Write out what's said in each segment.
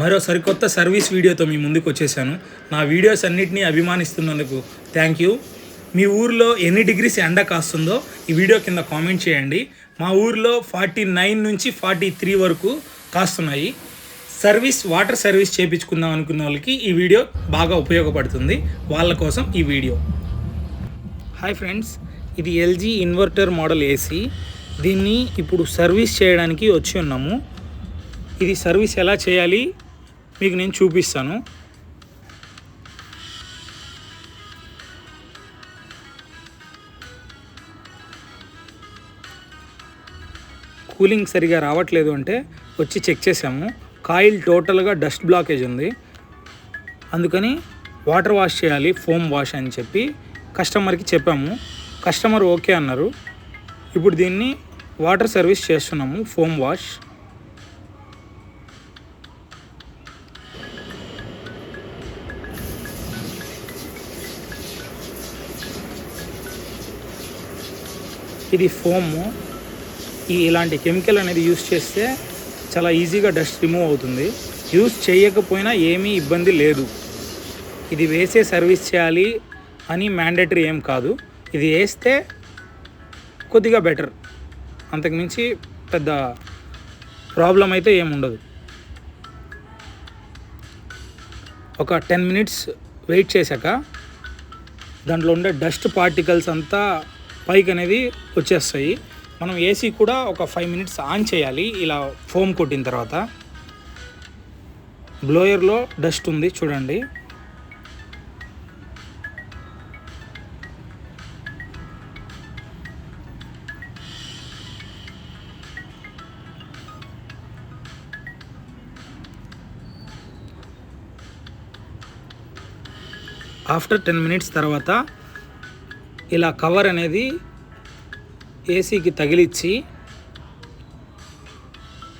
మరో సరికొత్త సర్వీస్ వీడియోతో మీ ముందుకు వచ్చేసాను. నా వీడియోస్ అన్నిటినీ అభిమానిస్తున్నందుకు థ్యాంక్ యూ. మీ ఊర్లో ఎన్ని డిగ్రీస్ ఎండ కాస్తుందో ఈ వీడియో కింద కామెంట్ చేయండి. మా ఊర్లో ఫార్టీ నైన్ నుంచి ఫార్టీ త్రీ వరకు కాస్తున్నాయి. సర్వీస్ వాటర్ సర్వీస్ చేయించుకుందాం అనుకున్న వాళ్ళకి ఈ వీడియో బాగా ఉపయోగపడుతుంది. వాళ్ళ కోసం ఈ వీడియో. హాయ్ ఫ్రెండ్స్ ఇది ఎల్జీ ఇన్వర్టర్ మోడల్ ఏసీ. దీన్ని ఇప్పుడు సర్వీస్ చేయడానికి వచ్చి ఉన్నాము. ఇది సర్వీస్ ఎలా చేయాలి? మీకు నేను చూపిస్తాను. కూలింగ్ సరిగా రావట్లేదు అంటే వచ్చి చెక్ చేసాము కాయిల్ టోటల్గా డస్ట్ బ్లాకేజ్ ఉంది. అందుకని వాటర్ వాష్ చేయాలి ఫోమ్ వాష్ అని చెప్పి కస్టమర్కి చెప్పాము. కస్టమర్ ఓకే అన్నారు. ఇప్పుడు దీన్ని వాటర్ సర్వీస్ చేస్తున్నాము ఫోమ్ వాష్. ఇది ఫోమ్ ఈ ఇలాంటి కెమికల్ అనేది యూస్ చేస్తే చాలా ఈజీగా డస్ట్ రిమూవ్ అవుతుంది. యూస్ చేయకపోయినా ఏమీ ఇబ్బంది లేదు. ఇది వేసే సర్వీస్ చేయాలి అని మ్యాండేటరీ ఏం కాదు. ఇది వేస్తే కొద్దిగా బెటర్ అంతకుమించి పెద్ద ప్రాబ్లం అయితే ఏముండదు ఒక టెన్ మినిట్స్ వెయిట్ చేశాక దాంట్లో ఉండే డస్ట్ పార్టికల్స్ అంతా పైకి అనేది వచ్చేస్తాయి. మనం ఏసీ కూడా ఒక ఫైవ్ మినిట్స్ ఆన్ చేయాలి. ఇలా ఫోమ్ కొట్టిన తర్వాత. బ్లోయర్లో డస్ట్ ఉంది చూడండి. ఆఫ్టర్ టెన్ మినిట్స్ తర్వాత ఇలా కవర్ అనేది ఏసీకి తగిలిచ్చి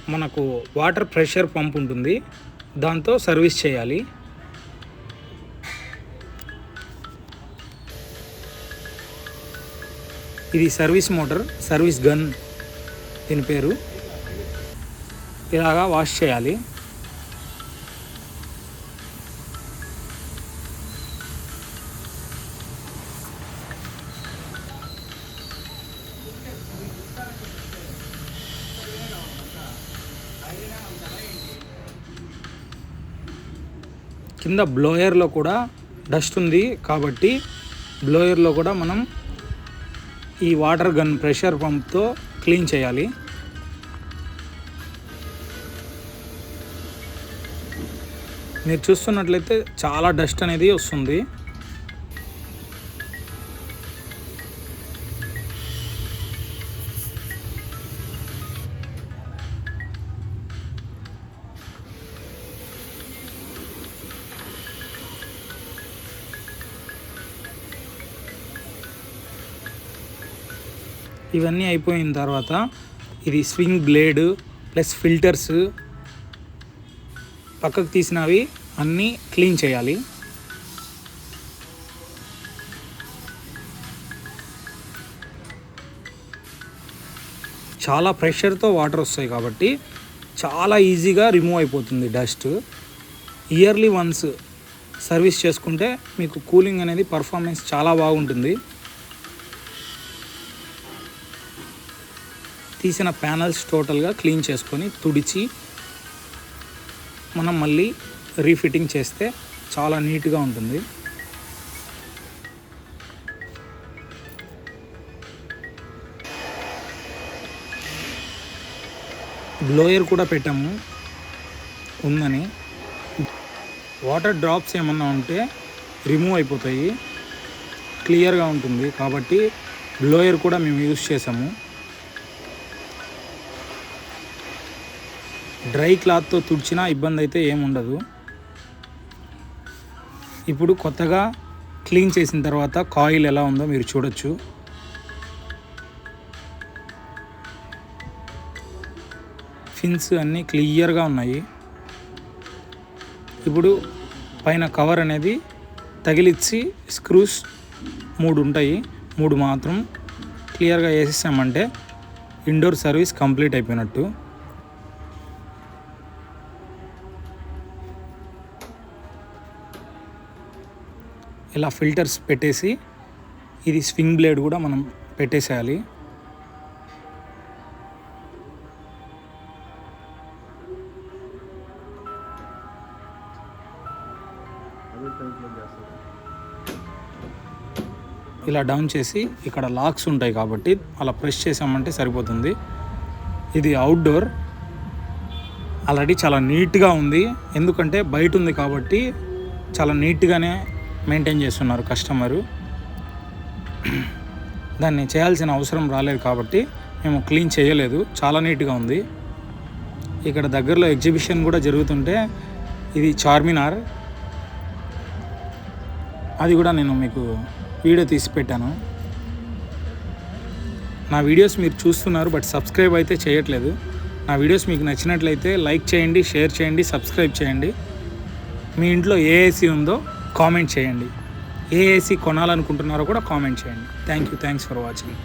మనకు వాటర్ ప్రెషర్ పంప్ ఉంటుంది. దాంతో సర్వీస్ చేయాలి. ఇది సర్వీస్ మోటార్ సర్వీస్ గన్. దీని పేరు. ఇలాగా వాష్ చేయాలి. కింద బ్లోయర్లో కూడా డస్ట్ ఉంది కాబట్టి బ్లోయర్లో కూడా మనం ఈ వాటర్ గన్ ప్రెషర్ పంప్తో క్లీన్ చేయాలి. మీరు చూస్తున్నట్లయితే చాలా డస్ట్ అనేది వస్తుంది. ఇవన్నీ అయిపోయిన తర్వాత ఇది స్వింగ్ బ్లేడ్ ప్లస్ ఫిల్టర్స్ పక్కకు తీసినవి అన్నీ క్లీన్ చేయాలి. చాలా ప్రెషర్తో వాటర్ వస్తాయి కాబట్టి చాలా ఈజీగా రిమూవ్ అయిపోతుంది డస్ట్. ఇయర్లీ వన్స్ సర్వీస్ చేసుకుంటే మీకు కూలింగ్ అనేది పర్ఫార్మెన్స్ చాలా బాగుంటుంది. తీసిన ప్యానల్స్ టోటల్గా క్లీన్ చేసుకొని తుడిచి మనం మళ్ళీ రీఫిట్టింగ్ చేస్తే చాలా నీట్గా ఉంటుంది. బ్లోయర్ కూడా పెట్టాము. ఉందని. వాటర్ డ్రాప్స్ ఏమన్నా ఉంటే రిమూవ్ అయిపోతాయి. క్లియర్గా ఉంటుంది కాబట్టి బ్లోయర్ కూడా మేము యూస్ చేసాము. డ్రై క్లాత్తో తుడిచినా ఇబ్బంది అయితే ఏముండదు. ఇప్పుడు కొత్తగా క్లీన్ చేసిన తర్వాత కాయిల్ ఎలా ఉందో మీరు చూడొచ్చు. ఫిన్స్ అన్నీ క్లియర్గా ఉన్నాయి. ఇప్పుడు పైన కవర్ అనేది తగిలిచ్చి స్క్రూస్ మూడు ఉంటాయి. మూడు మాత్రం క్లియర్గా వేసేసామంటే ఇండోర్ సర్వీస్ కంప్లీట్ అయిపోయినట్టు. ఇలా ఫిల్టర్స్ పెట్టేసి ఇది స్వింగ్ బ్లేడ్ కూడా మనం పెట్టేసేయాలి. ఇలా డౌన్ చేసి ఇక్కడ లాక్స్ ఉంటాయి కాబట్టి అలా ప్రెస్ చేసామంటే సరిపోతుంది. ఇది అవుట్డోర్ ఆల్రెడీ చాలా నీట్గా ఉంది. ఎందుకంటే బయట ఉంది కాబట్టి చాలా నీట్గానే మెయింటైన్ చేస్తున్నారు కస్టమరు. దాన్ని చేయాల్సిన అవసరం రాలేదు కాబట్టి మేము క్లీన్ చేయలేదు. చాలా నీట్గా ఉంది. ఇక్కడ దగ్గరలో ఎగ్జిబిషన్ కూడా జరుగుతుంటే ఇది చార్మినార్. అది కూడా నేను మీకు వీడియో తీసి పెట్టాను. నా వీడియోస్ మీరు చూస్తున్నారు బట్ సబ్స్క్రైబ్ అయితే చేయట్లేదు. నా వీడియోస్ మీకు నచ్చినట్లయితే లైక్ చేయండి షేర్ చేయండి సబ్స్క్రైబ్ చేయండి. మీ ఇంట్లో ఏ ఏసీ ఉందో కామెంట్ చేయండి. ఏ ఏసీ కొనాలనుకుంటున్నారో కూడా కామెంట్ చేయండి. Thank you thanks for watching